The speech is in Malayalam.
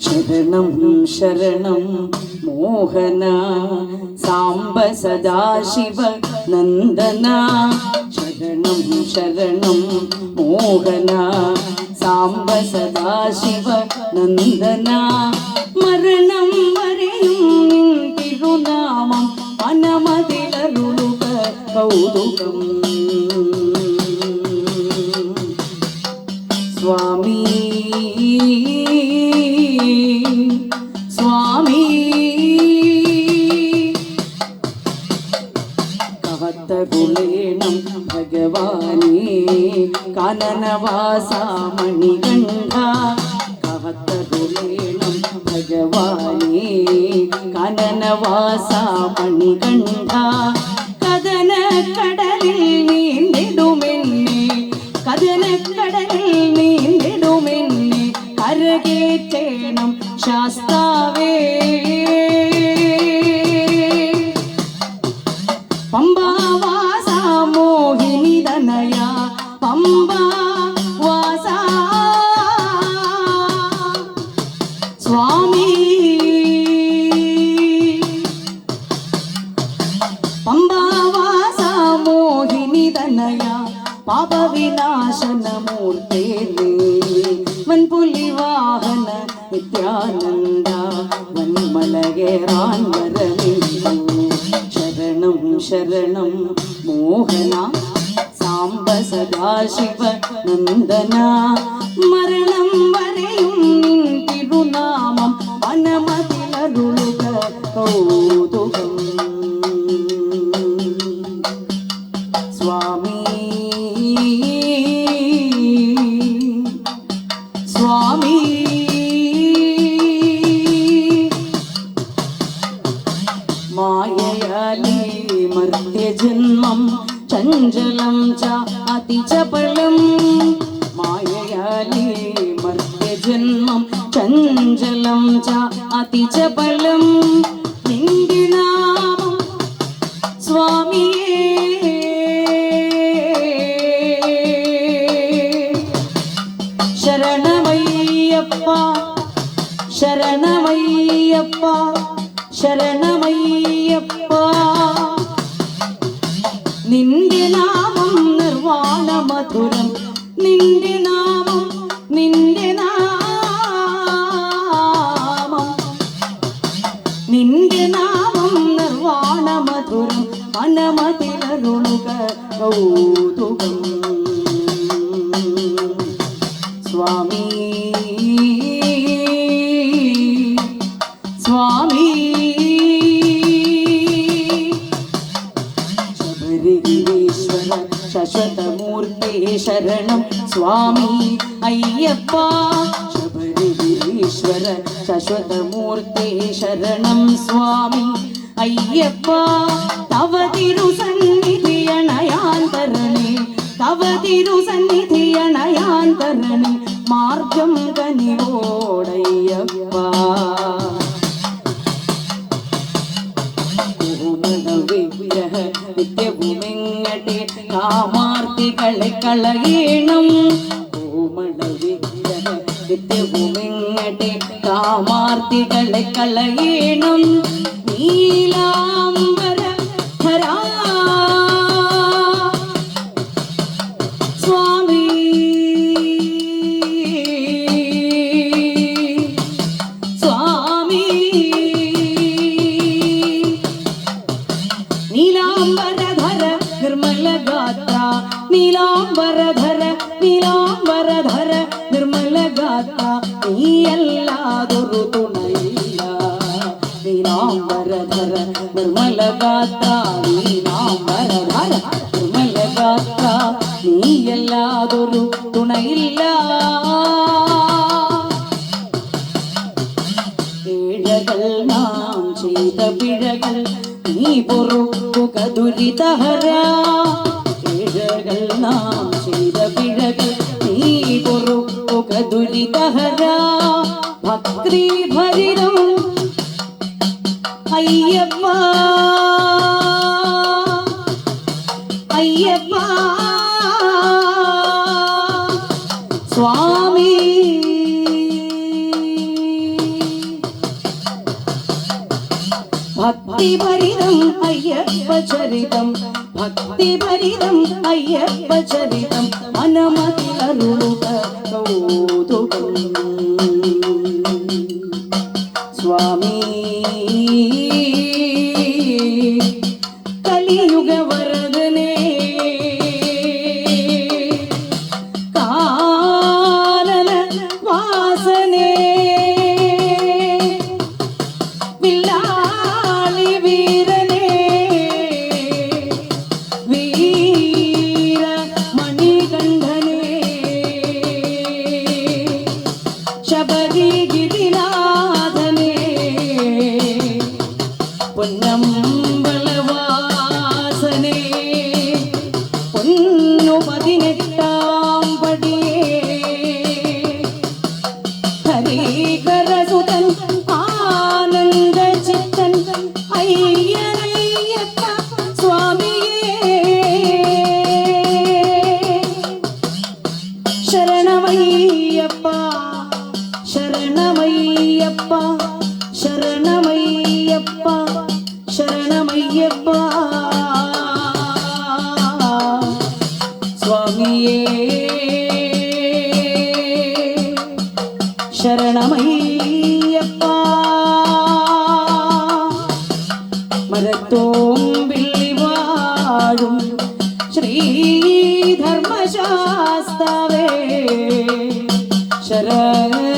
ശരണം ശരണം. മോഹന സാംബ സദാശിവ നന്ദന. ശരണം ശരണം. മോഹന സാംബ സദാശിവ നന്ദന. മരണം വരെയും തിരുനാമം അനമതിലരുളുക കൗതുകം. பகவானே கனனவாசா மணிகண்டா கவத்தருளேணம் பகவானே கனனவாசா மணிகண்டா പാപവിനാശനമൂർത്തേ വൻപുലി വാഹന നിത്യാനന്ദ വൻമലകേറാൻ വരമില്ലു. ശരണം ശരണം മോഹന സാംബ സദാശിവ നന്ദന. മരണം ചഞ്ചലം ച അതിചപലം മായയാലേ മർത്യജന്മം ചഞ്ചലം ച അതിചപലം മധുരം മനമതിലരുളുക കൗതുകം സ്വാമി സ്വാമി ശബരിഗിരീശ്വര ശശ്വതമൂർത്തി ശരണം സ്വാമി അയ്യപ്പ ശബരിഗിരീശ്വര ശശ്വതമൂർത്തി ശരണം സ്വാമി. അയ്യപ്പ തവ തിരുസന്നിധിയണയാൻ തരണേ. തവ തിരുസന്നിധിയണയാൻ തരണേ. മാർഗം കനിവോടയ്യപ്പ. വിഗ്രഹ നിത്യഭൂമിങ്ങട്ടെ കാമാർത്തികളെ കളയണം. കോമള വിഗ്രഹ കാമാർത്തികളെ കളയണം. നീലാംബര നീലാംബരധര നീലാംബരധര നിർമ്മല ഗാത്ര. നീയല്ലാതൊരു തുണയില്ല. നീലാംബരധര നിർമ്മല ഗാത്ര നീലാംബരധര നിർമ്മല ഗാത്ര നീയല്ലാതൊരു തുണയില്ല ഏഴകൾ നാം ചെയ്ത നീ പൊറുക്കുക ദുരിതഹര നാം ചെയ്ത നീ പൊറുക്കുക ദുരിതഹര ഭക്തി ஐயப்பா ஐயப்பா சுவாமி. பக்தி பரிதம் ஐயப்ப சரிதம். பக்தி பரிதம் ஐயப்ப சரிதம். மனமதி அருளுக கௌதுகம். ശരണമയ്യപ്പ ശരണമയ്യപ്പ. സ്വാമിയേ ശരണമയ്യപ്പ. മരത്തോമ്പിൽ വാഴും ശ്രീധർമ്മശാസ്താവേ. ശരണ